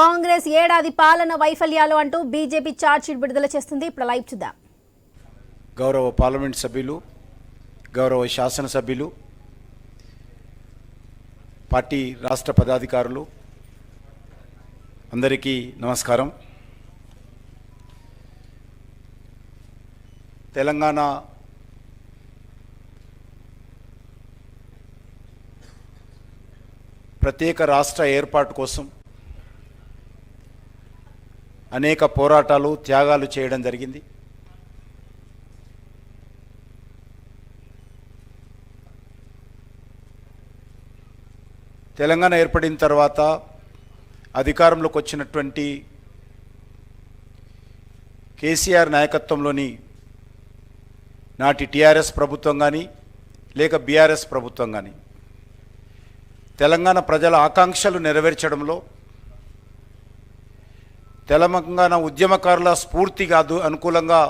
కాంగ్రెస్ ఏడాది పాలన వైఫల్యాలు అంటూ బీజేపీ ఛార్జ్షీట్ విడుదల చేస్తుంది. ఇప్పుడు లైవ్ చూద్దాం. గౌరవ పార్లమెంట్ సభ్యులు గౌరవ శాసనసభ్యులు పార్టీ రాష్ట్ర పదాధికారులు అందరికీ నమస్కారం. తెలంగాణ ప్రత్యేక రాష్ట్ర ఏర్పాటు కోసం అనేక పోరాటాలు త్యాగాలు చేయడం జరిగింది. తెలంగాణ ఏర్పడిన తర్వాత అధికారంలోకి వచ్చినటువంటి కేసీఆర్ నాయకత్వంలోని నాటి టీఆర్ఎస్ ప్రభుత్వం కానీ లేక బీఆర్ఎస్ ప్రభుత్వం కానీ తెలంగాణ ప్రజల ఆకాంక్షలు నెరవేర్చడంలో తెలంగాణ ఉద్యమకారుల స్ఫూర్తి కాదు అనుకూలంగా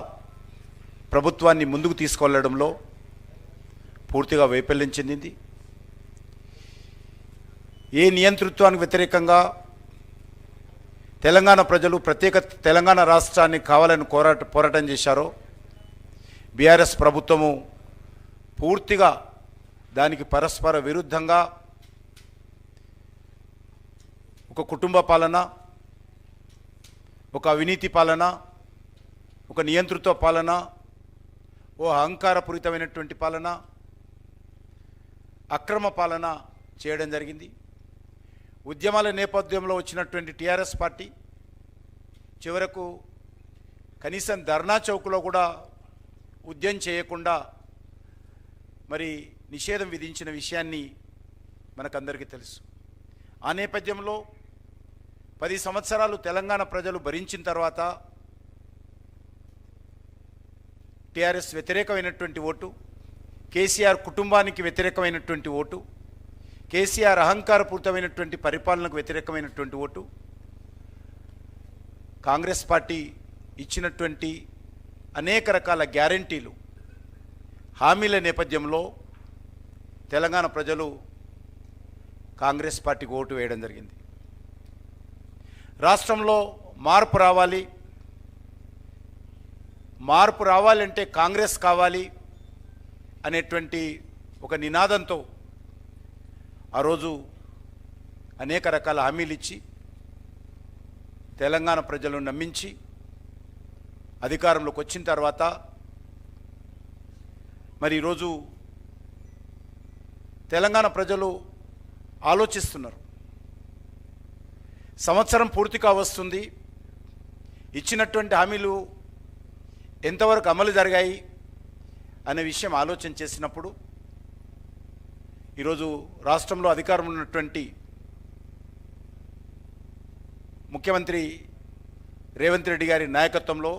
ప్రభుత్వాన్ని ముందుకు తీసుకెళ్ళడంలో పూర్తిగా వైఫల్యం చెందింది. ఏ నియంతృత్వానికి వ్యతిరేకంగా తెలంగాణ ప్రజలు ప్రత్యేక తెలంగాణ రాష్ట్రాన్ని కావాలని కోరాట పోరాటం చేశారో బీఆర్ఎస్ ప్రభుత్వము పూర్తిగా దానికి పరస్పర విరుద్ధంగా ఒక కుటుంబ పాలన ఒక అవినీతి పాలన ఒక నియంతృత్వ పాలన ఓ అహంకారపూరితమైనటువంటి పాలన అక్రమ పాలన చేయడం జరిగింది. ఉద్యమాల నేపథ్యంలో వచ్చినటువంటి టీఆర్ఎస్ పార్టీ చివరకు కనీసం ధర్నా చౌక్లో కూడా ఉద్యమం చేయకుండా మరి నిషేధం విధించిన విషయాన్ని మనకందరికీ తెలుసు. ఆ నేపథ్యంలో పది సంవత్సరాలు తెలంగాణ ప్రజలు భరించిన తర్వాత టీఆర్ఎస్ వ్యతిరేకమైనటువంటి ఓటు కేసీఆర్ కుటుంబానికి వ్యతిరేకమైనటువంటి ఓటు కేసీఆర్ అహంకారపూరితమైనటువంటి పరిపాలనకు వ్యతిరేకమైనటువంటి ఓటు కాంగ్రెస్ పార్టీ ఇచ్చినటువంటి అనేక రకాల గ్యారంటీలు హామీల నేపథ్యంలో తెలంగాణ ప్రజలు కాంగ్రెస్ పార్టీకి ఓటు వేయడం జరిగింది. రాష్ట్రంలో మార్పు రావాలి. మార్పు రావాలంటే కాంగ్రెస్ కావాలి అనేటువంటి ఒక నినాదంతో ఆ రోజు అనేక రకాల హామీలు ఇచ్చి తెలంగాణ ప్రజలను నమ్మించి అధికారంలోకి వచ్చిన తర్వాత మరి ఈరోజు తెలంగాణ ప్రజలు ఆలోచిస్తున్నారు. సంవత్సరం పూర్తి కావస్తుంది ఇచ్చినటువంటి హామీలు ఎంతవరకు అమలు జరిగాయి అనే విషయం ఆలోచన చేసినప్పుడు ఈరోజు రాష్ట్రంలో అధికారం ఉన్నటువంటి ముఖ్యమంత్రి రేవంత్ రెడ్డి గారి నాయకత్వంలో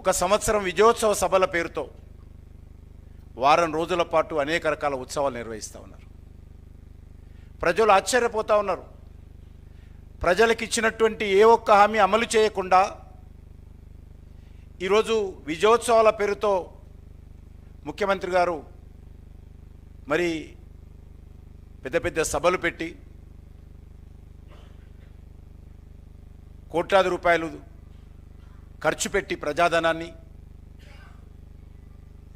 ఒక సంవత్సరం విజయోత్సవ సభల పేరుతో వారం రోజుల పాటు అనేక రకాల ఉత్సవాలు నిర్వహిస్తూ ఉన్నారు. ప్రజలు ఆశ్చర్యపోతూ ఉన్నారు. ప్రజలకు ఇచ్చినటువంటి ఏ ఒక్క హామీ అమలు చేయకుండా ఈరోజు విజయోత్సవాల పేరుతో ముఖ్యమంత్రి గారు మరి పెద్ద పెద్ద సభలు పెట్టి కోట్లాది రూపాయలు ఖర్చు పెట్టి ప్రజాధనాన్ని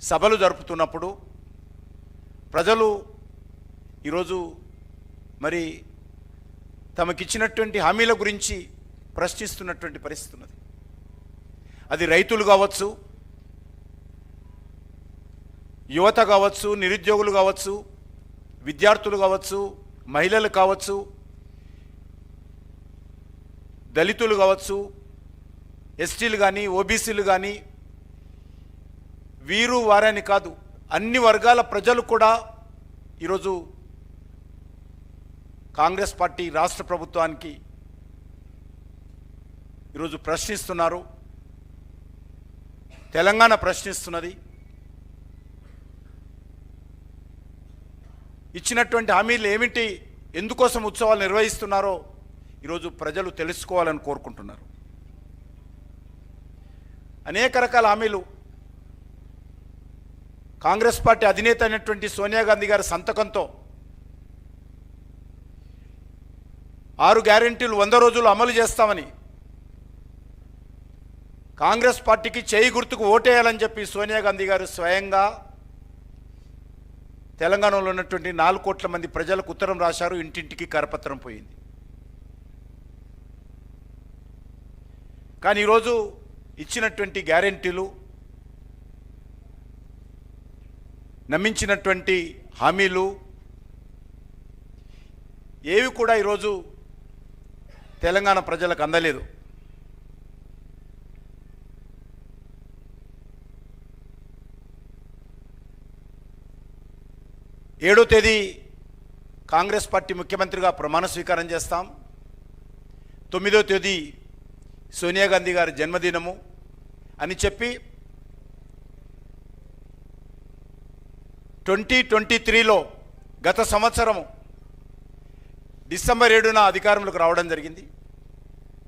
సభలు జరుపుతున్నప్పుడు ప్రజలు ఈరోజు మరి తమకిచ్చినటువంటి హామీల గురించి ప్రశ్నిస్తున్నటువంటి పరిస్థితి ఉన్నది. అది రైతులు కావచ్చు యువత కావచ్చు నిరుద్యోగులు కావచ్చు విద్యార్థులు కావచ్చు మహిళలు కావచ్చు దళితులు కావచ్చు ఎస్టీలు కానీ ఓబీసీలు కానీ వీరు వారని కాదు అన్ని వర్గాల ప్రజలు కూడా ఈరోజు కాంగ్రెస్ పార్టీ రాష్ట్ర ప్రభుత్వానికి ఈరోజు ప్రశ్నిస్తున్నారు. తెలంగాణ ప్రశ్నిస్తున్నది. ఇచ్చినటువంటి హామీలు ఏమిటి? ఎందుకోసం ఉత్సవాలు నిర్వహిస్తున్నారో ఈరోజు ప్రజలు తెలుసుకోవాలని కోరుకుంటున్నారు. అనేక రకాల హామీలు. కాంగ్రెస్ పార్టీ అధినేత అయినటువంటి సోనియా గాంధీ గారి సంతకంతో ఆరు గ్యారెంటీలు వంద రోజులు అమలు చేస్తామని కాంగ్రెస్ పార్టీకి చేయి గుర్తుకు ఓటేయాలని చెప్పి సోనియా గాంధీ గారు స్వయంగా తెలంగాణలో ఉన్నటువంటి నాలుగు కోట్ల మంది ప్రజలకు ఉత్తరం రాశారు ఇంటింటికి కరపత్రం పోయింది. కానీ ఈరోజు ఇచ్చినటువంటి గ్యారెంటీలు నమ్మించినటువంటి హామీలు ఏవి కూడా ఈరోజు తెలంగాణ ప్రజలకు అందలేదు. ఏడో తేదీ కాంగ్రెస్ పార్టీ ముఖ్యమంత్రిగా ప్రమాణ స్వీకారం చేస్తాం. తొమ్మిదో తేదీ సోనియా గాంధీ గారి జన్మదినము అని చెప్పి ట్వంటీ ట్వంటీ త్రీలో గత సంవత్సరము డిసెంబర్ ఏడున అధికారంలోకి రావడం జరిగింది.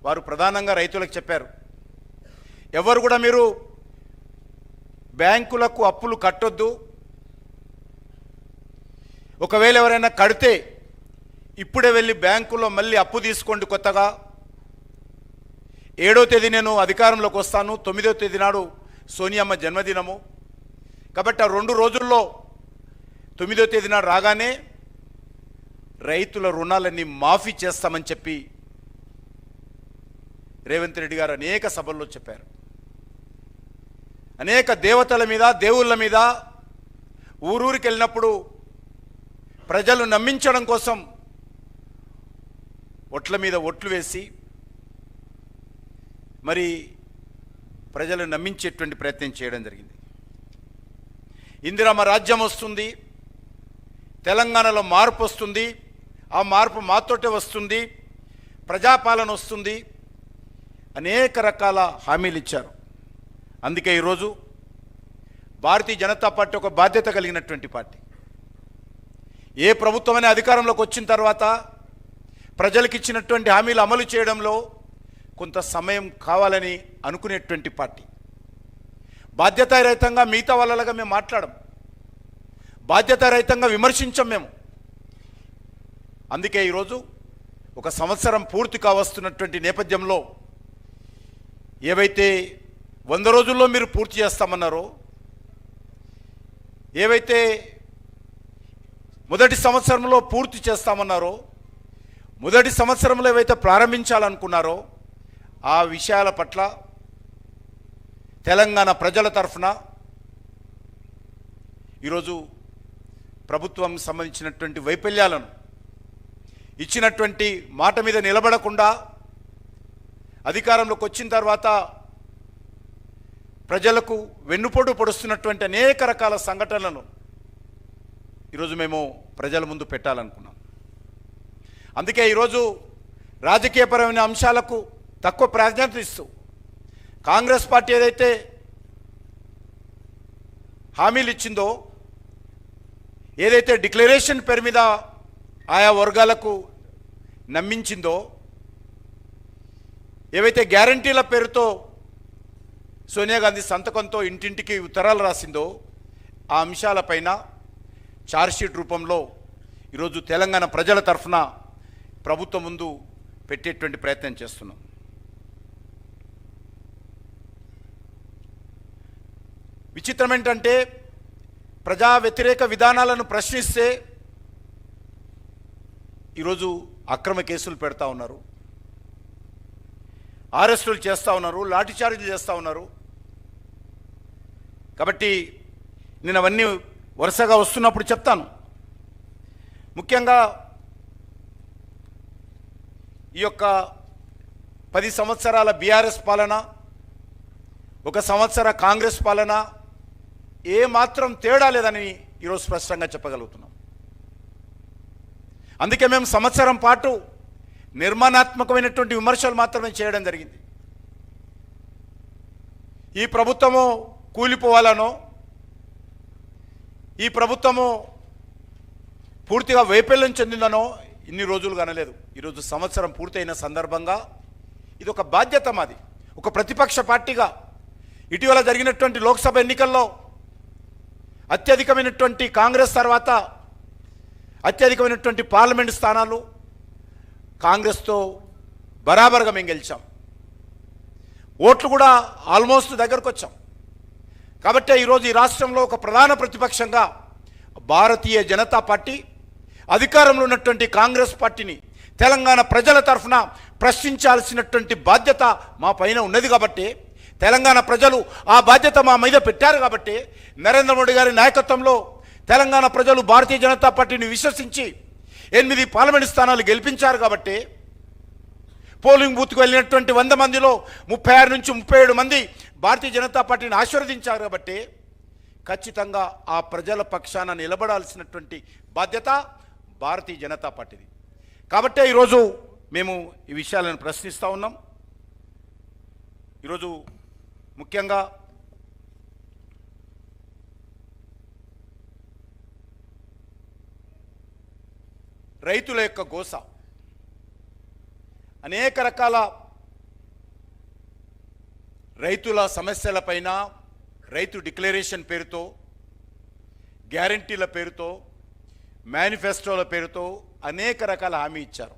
వారు ప్రధానంగా రైతులకు చెప్పారు. ఎవరు కూడా మీరు బ్యాంకులకు అప్పులు కట్టొద్దు. ఒకవేళ ఎవరైనా కడితే ఇప్పుడే వెళ్ళి బ్యాంకులో మళ్ళీ అప్పు తీసుకోండి కొత్తగా. ఏడో తేదీ నేను అధికారంలోకి వస్తాను. తొమ్మిదో తేదీ నాడు సోనియమ్మ జన్మదినము. కాబట్టి ఆ రెండు రోజుల్లో తొమ్మిదో తేదీ నాడు రాగానే రైతుల రుణాలన్నీ మాఫీ చేస్తామని చెప్పి రేవంత్ రెడ్డి గారు అనేక సభల్లో చెప్పారు. అనేక దేవతల మీద దేవుళ్ళ మీద ఊరూరికి వెళ్ళినప్పుడు ప్రజలు నమ్మించడం కోసం ఒట్ల మీద ఒట్లు వేసి మరి ప్రజలు నమ్మించేటువంటి ప్రయత్నం చేయడం జరిగింది. ఇందిరమ్మ రాజ్యం వస్తుంది తెలంగాణలో మార్పు వస్తుంది ఆ మార్పు మాతోటే వస్తుంది ప్రజాపాలన వస్తుంది. అనేక రకాల హామీలు ఇచ్చారు. అందుకే ఈరోజు భారతీయ జనతా పార్టీ ఒక బాధ్యత కలిగినటువంటి పార్టీ. ఏ ప్రభుత్వమైనా అధికారంలోకి వచ్చిన తర్వాత ప్రజలకు ఇచ్చినటువంటి హామీలు అమలు చేయడంలో కొంత సమయం కావాలని అనుకునేటువంటి పార్టీ. బాధ్యతారహితంగా మిగతా వాళ్ళలాగా మేము మాట్లాడం బాధ్యతారహితంగా విమర్శించం మేము. అందుకే ఈరోజు ఒక సంవత్సరం పూర్తి కావస్తున్నటువంటి నేపథ్యంలో ఏవైతే వంద రోజుల్లో మీరు పూర్తి చేస్తామన్నారో ఏవైతే మొదటి సంవత్సరంలో పూర్తి చేస్తామన్నారో మొదటి సంవత్సరంలో ఏవైతే ప్రారంభించాలనుకున్నారో ఆ విషయాల పట్ల తెలంగాణ ప్రజల తరఫున ఈరోజు ప్రభుత్వం సంబంధించినటువంటి వైఫల్యాలను ఇచ్చినటువంటి మాట మీద నిలబడకుండా అధికారంలోకి వచ్చిన తర్వాత ప్రజలకు వెన్నుపోటు పొడుస్తున్నటువంటి అనేక రకాల సంఘటనలను ఈరోజు మేము ప్రజల ముందు పెట్టాలనుకున్నాం. అందుకే ఈరోజు రాజకీయపరమైన అంశాలకు తక్కువ ప్రాధాన్యత ఇస్తూ కాంగ్రెస్ పార్టీ ఏదైతే హామీలు ఇచ్చిందో ఏదైతే డిక్లరేషన్ పేరు మీద ఆయా వర్గాలకు నమ్మించిందో ఏవైతే గ్యారంటీల పేరుతో సోనియా గాంధీ సంతకంతో ఇంటింటికి ఉత్తరాలు రాసిందో ఆ అంశాలపైన ఛార్జ్షీట్ రూపంలో ఈరోజు తెలంగాణ ప్రజల తరఫున ప్రభుత్వం ముందు పెట్టేటువంటి ప్రయత్నం చేస్తున్నాం. విచిత్రం ఏంటంటే ప్రజా వ్యతిరేక విధానాలను ప్రశ్నిస్తే ఈరోజు అక్రమ కేసులు పెడతా ఉన్నారు. అరెస్టులు చేస్తూ ఉన్నారు లాఠీచార్జీలు చేస్తూ ఉన్నారు. కాబట్టి నేను అవన్నీ వరుసగా వస్తున్నప్పుడు చెప్తాను. ముఖ్యంగా ఈ యొక్క పది సంవత్సరాల బీఆర్ఎస్ పాలన ఒక సంవత్సర కాంగ్రెస్ పాలన ఏ మాత్రం తేడా లేదని ఈరోజు స్పష్టంగా చెప్పగలుగుతున్నాం. అందుకే మేము సంవత్సరం పాటు నిర్మాణాత్మకమైనటువంటి విమర్శలు మాత్రమే చేయడం జరిగింది. ఈ ప్రభుత్వము కూలిపోవాలనో ఈ ప్రభుత్వము పూర్తిగా వైఫల్యం చెందిందనో ఇన్ని రోజులు కనలేదు. ఈరోజు సంవత్సరం పూర్తయిన సందర్భంగా ఇది ఒక బాధ్యత మాది ఒక ప్రతిపక్ష పార్టీగా. ఇటీవల జరిగినటువంటి లోక్సభ ఎన్నికల్లో అత్యధికమైనటువంటి కాంగ్రెస్ తర్వాత అత్యధికమైనటువంటి పార్లమెంట్ స్థానాలు కాంగ్రెస్తో బరాబర్గా మేము గెలిచాం. ఓట్లు కూడా ఆల్మోస్ట్ దగ్గరకు వచ్చాం కాబట్టి ఈరోజు ఈ రాష్ట్రంలో ఒక ప్రధాన ప్రతిపక్షంగా భారతీయ జనతా పార్టీ అధికారంలో ఉన్నటువంటి కాంగ్రెస్ పార్టీని తెలంగాణ ప్రజల తరఫున ప్రశ్నించాల్సినటువంటి బాధ్యత మా పైన ఉన్నది కాబట్టి తెలంగాణ ప్రజలు ఆ బాధ్యత మా మీద పెట్టారు కాబట్టి నరేంద్ర మోడీ గారి నాయకత్వంలో తెలంగాణ ప్రజలు భారతీయ జనతా పార్టీని విశ్వసించి ఎనిమిది పార్లమెంట్ స్థానాలు గెలిపించారు కాబట్టి పోలింగ్ బూత్కు వెళ్ళినటువంటి వంద మందిలో ముప్పై ఆరు నుంచి ముప్పై ఏడు మంది భారతీయ జనతా పార్టీని ఆశీర్వదించారు కాబట్టి ఖచ్చితంగా ఆ ప్రజల పక్షాన నిలబడాల్సినటువంటి బాధ్యత భారతీయ జనతా పార్టీది. కాబట్టే ఈరోజు మేము ఈ విషయాలను ప్రశ్నిస్తూ ఉన్నాం. ఈరోజు ముఖ్యంగా రైతుల యొక్క గోస. అనేక రకాల రైతుల సమస్యలపైన రైతు డిక్లరేషన్ పేరుతో గ్యారంటీల పేరుతో మేనిఫెస్టోల పేరుతో అనేక రకాల హామీ ఇచ్చారు.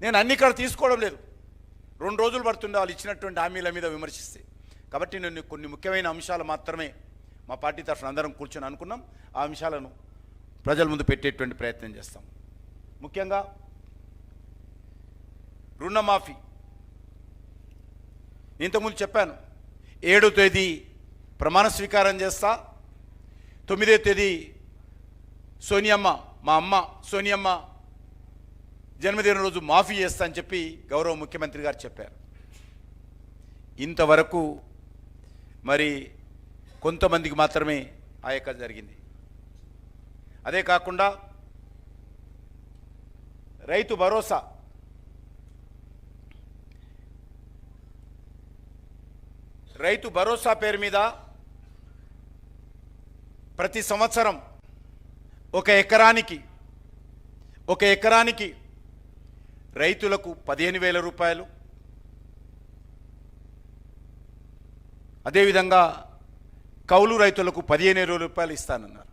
నేను అన్ని ఇక్కడ తీసుకోవడం లేదు. రెండు రోజులు పడుతుంది వాళ్ళు ఇచ్చినటువంటి హామీల మీద విమర్శిస్తే. కాబట్టి నేను కొన్ని ముఖ్యమైన అంశాలు మాత్రమే మా పార్టీ తరఫున అందరం కూర్చొని అనుకున్నాం. ఆ అంశాలను ప్రజల ముందు పెట్టేటువంటి ప్రయత్నం చేస్తాం. ముఖ్యంగా రుణమాఫీ. ఇంతకుముందు చెప్పాను ఏడో తేదీ ప్రమాణ స్వీకారం చేస్తా తొమ్మిదో తేదీ సోనియమ్మ మా అమ్మ సోనియమ్మ జన్మదిన రోజు మాఫీ చేస్తా అని చెప్పి గౌరవ ముఖ్యమంత్రి గారు చెప్పారు. ఇంతవరకు మరి కొంతమందికి మాత్రమే ఆ యొక్క జరిగింది. అదే కాకుండా రైతు భరోసా. రైతు భరోసా పేరు మీద ప్రతి సంవత్సరం ఒక ఎకరానికి ఒక ఎకరానికి రైతులకు పదిహేను వేల రూపాయలు. అదేవిధంగా కౌలు రైతులకు పదిహేను వేల రూపాయలు ఇస్తానన్నారు.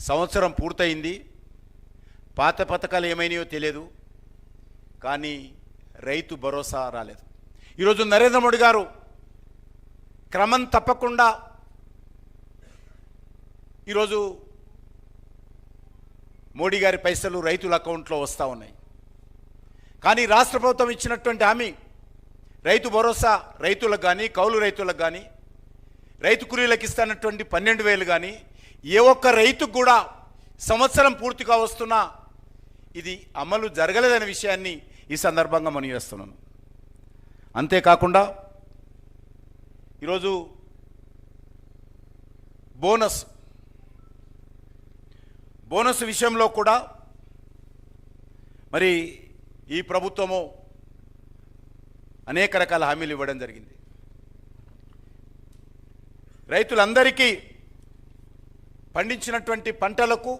సంవత్సరం పూర్తయింది. పాత పథకాలు ఏమైనాయో తెలియదు కానీ రైతు భరోసా రాలేదు. ఈరోజు నరేంద్ర మోడీ గారు క్రమం తప్పకుండా ఈరోజు మోడీ గారి పైసలు రైతుల అకౌంట్లో వస్తూ ఉన్నాయి. కానీ రాష్ట్ర ప్రభుత్వం ఇచ్చినటువంటి హామీ రైతు భరోసా రైతులకు కానీ కౌలు రైతులకు కానీ రైతు కూలీలకు ఇస్తున్నటువంటి పన్నెండు వేలు కానీ ఏ ఒక్క రైతుకు కూడా సంవత్సరం పూర్తిగా వస్తున్నా ఇది అమలు జరగలేదనే విషయాన్ని ఈ సందర్భంగా మనం చేస్తున్నాను. అంతేకాకుండా ఈరోజు బోనస్ బోనస్ విషయంలో కూడా మరి ఈ ప్రభుత్వము అనేక రకాల హామీలు ఇవ్వడం జరిగింది. రైతులందరికీ పండించినటువంటి పంటలకు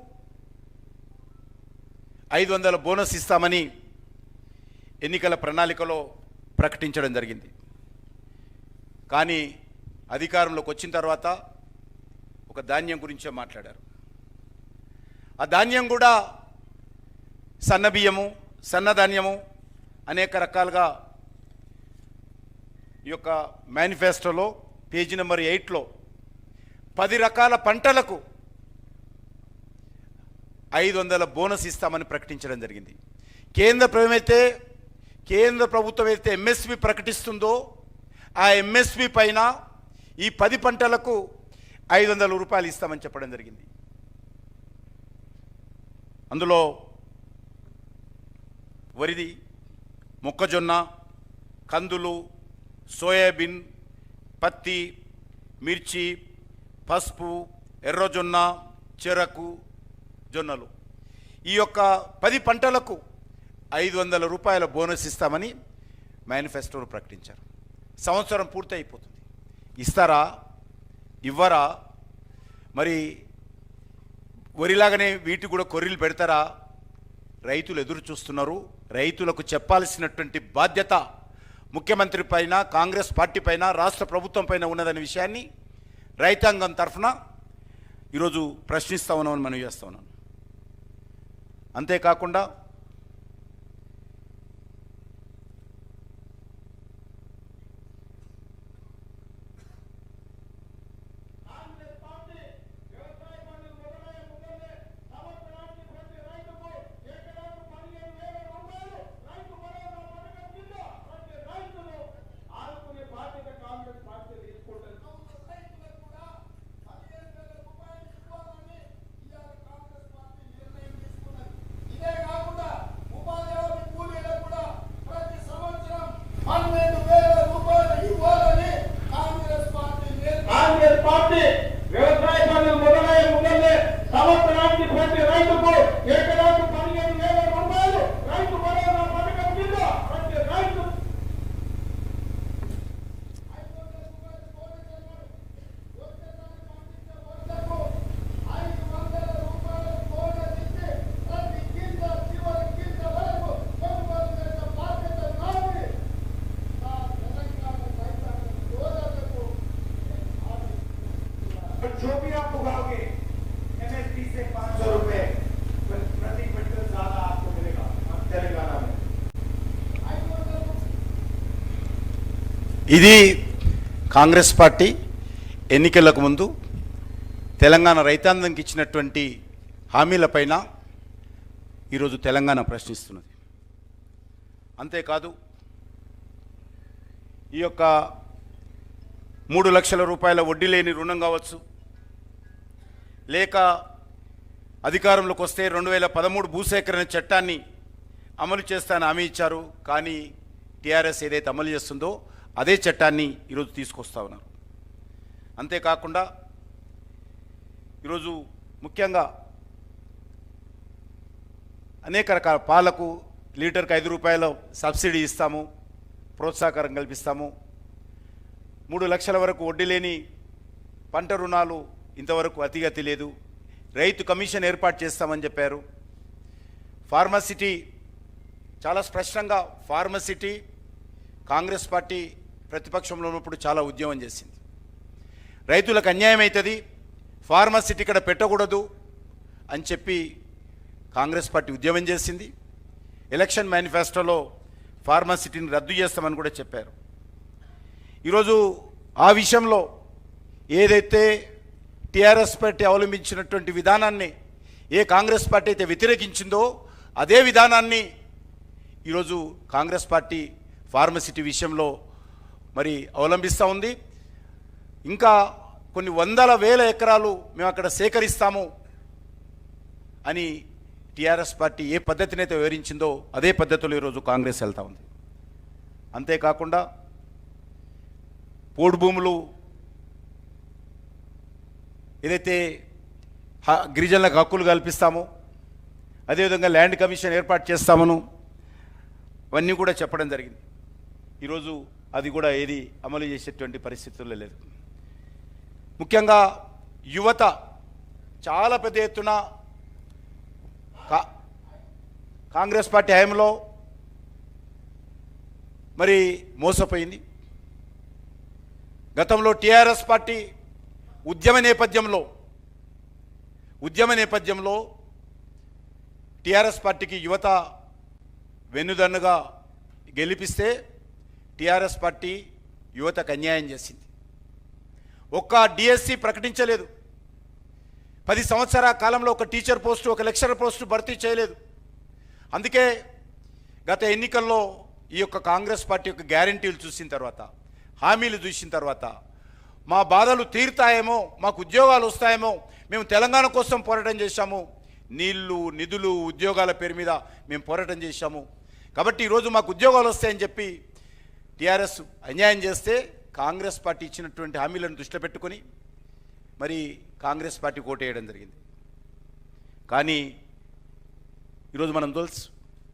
ఐదు వందల బోనస్ ఇస్తామని ఎన్నికల ప్రణాళికలో ప్రకటించడం జరిగింది. కానీ అధికారంలోకి వచ్చిన తర్వాత ఒక ధాన్యం గురించే మాట్లాడారు. ఆ ధాన్యం కూడా సన్న బియ్యము అనేక రకాలుగా ఈ యొక్క మేనిఫెస్టోలో పేజీ నెంబర్ ఎయిట్లో పది రకాల పంటలకు ఐదు వందల బోనస్ ఇస్తామని ప్రకటించడం జరిగింది. కేంద్ర ప్రభుత్వం అయితే కేంద్ర ప్రభుత్వం అయితే ఎంఎస్పి ప్రకటిస్తుందో ఆ ఎంఎస్పి పైన ఈ పది పంటలకు ఐదు వందల రూపాయలు ఇస్తామని చెప్పడం జరిగింది. అందులో వరిది మొక్కజొన్న కందులు సోయాబీన్ పత్తి మిర్చి పసుపు ఎర్రజొన్న చెరకు జొన్నలు. ఈ యొక్క పది పంటలకు ఐదు వందల రూపాయల బోనస్ ఇస్తామని మేనిఫెస్టోలో ప్రకటించారు. సంవత్సరం పూర్తి అయిపోతుంది ఇస్తారా? ఇవ్వరా? మరి వరిలాగానే వీటి కూడా కొర్రీలు పెడతారా? రైతులు ఎదురు చూస్తున్నారు. రైతులకు చెప్పాల్సినటువంటి బాధ్యత ముఖ్యమంత్రి పైన కాంగ్రెస్ పార్టీ పైన రాష్ట్ర ప్రభుత్వం పైన ఉన్నదనే విషయాన్ని రైతాంగం తరఫున ఈరోజు ప్రశ్నిస్తా ఉన్నామని మనం చేస్తా ఉన్నాను. అంతేకాకుండా ఇది కాంగ్రెస్ పార్టీ ఎన్నికలకు ముందు తెలంగాణ రైతాంగానికి ఇచ్చినటువంటి హామీలపైన ఈరోజు తెలంగాణ ప్రశ్నిస్తున్నది. అంతేకాదు ఈ యొక్క మూడు లక్షల రూపాయల వడ్డీ లేని రుణం కావచ్చు లేక అధికారంలోకి వస్తే రెండు వేల పదమూడు భూసేకరణ చట్టాన్ని అమలు చేస్తానని హామీ ఇచ్చారు కానీ టీఆర్ఎస్ ఏదైతే అమలు చేస్తుందో అదే చట్టాన్ని ఈరోజు తీసుకొస్తా ఉన్నారు. అంతేకాకుండా ఈరోజు ముఖ్యంగా అనేక రకాల పాలకు లీటర్కి ఐదు రూపాయల సబ్సిడీ ఇస్తాము ప్రోత్సాహకరం కల్పిస్తాము. మూడు లక్షల వరకు వడ్డీ లేని పంట రుణాలు ఇంతవరకు అతిగతి లేదు. రైతు కమిషన్ ఏర్పాటు చేస్తామని చెప్పారు. ఫార్మసిటీ చాలా స్పష్టంగా ఫార్మసిటీ కాంగ్రెస్ పార్టీ ప్రతిపక్షంలో ఉన్నప్పుడు చాలా ఉద్యమం చేసింది. రైతులకు అన్యాయం అవుతుంది ఫార్మసిటీ ఇక్కడ పెట్టకూడదు అని చెప్పి కాంగ్రెస్ పార్టీ ఉద్యమం చేసింది. ఎలక్షన్ మేనిఫెస్టోలో ఫార్మసిటీని రద్దు చేస్తామని కూడా చెప్పారు. ఈరోజు ఆ విషయంలో ఏదైతే టీఆర్ఎస్ పార్టీ అవలంబించినటువంటి విధానాన్ని ఏ కాంగ్రెస్ పార్టీ అయితే వ్యతిరేకించిందో అదే విధానాన్ని ఈరోజు కాంగ్రెస్ పార్టీ ఫార్మసిటీ విషయంలో మరి అవలంబిస్తూ ఉంది. ఇంకా కొన్ని వందల వేల ఎకరాలు మేము అక్కడ సేకరిస్తాము అని టీఆర్ఎస్ పార్టీ ఏ పద్ధతిని అయితే వివరించిందో అదే పద్ధతిలో ఈరోజు కాంగ్రెస్ వెళ్తూ ఉంది. అంతేకాకుండా పోడు భూములు ఏదైతే హ- గిరిజనులకు హక్కులు కల్పిస్తామో అదేవిధంగా ల్యాండ్ కమిషన్ ఏర్పాటు చేస్తామను అవన్నీ కూడా చెప్పడం జరిగింది. ఈరోజు అది కూడా ఏది అమలు చేసేటువంటి పరిస్థితుల్లో లేదు. ముఖ్యంగా యువత చాలా పెద్ద ఎత్తున కా కాంగ్రెస్ పార్టీ హయాంలో మరి మోసపోయింది. గతంలో టీఆర్ఎస్ పార్టీ ఉద్యమ నేపథ్యంలో ఉద్యమ నేపథ్యంలో టీఆర్ఎస్ పార్టీకి యువత వెన్నుదన్నుగా గెలిపిస్తే టీఆర్ఎస్ పార్టీ యువతకు అన్యాయం చేసింది. ఒక్క డిఎస్సి ప్రకటించలేదు. పది సంవత్సరాల కాలంలో ఒక టీచర్ పోస్టు ఒక లెక్చరర్ పోస్టు భర్తీ చేయలేదు. అందుకే గత ఎన్నికల్లో ఈ యొక్క కాంగ్రెస్ పార్టీ యొక్క గ్యారంటీలు చూసిన తర్వాత హామీలు చూసిన తర్వాత మా బాధలు తీరుతాయేమో మాకు ఉద్యోగాలు వస్తాయేమో మేము తెలంగాణ కోసం పోరాటం చేశాము నీళ్ళు నిధులు ఉద్యోగాల పేరు మీద మేము పోరాటం చేశాము. కాబట్టి ఈరోజు మాకు ఉద్యోగాలు వస్తాయని చెప్పి టీఆర్ఎస్ అన్యాయం చేస్తే కాంగ్రెస్ పార్టీ ఇచ్చినటువంటి హామీలను దృష్టిలో పెట్టుకొని మరి కాంగ్రెస్ పార్టీ ఓటేయడం జరిగింది. కానీ ఈరోజు మనం తెలుసు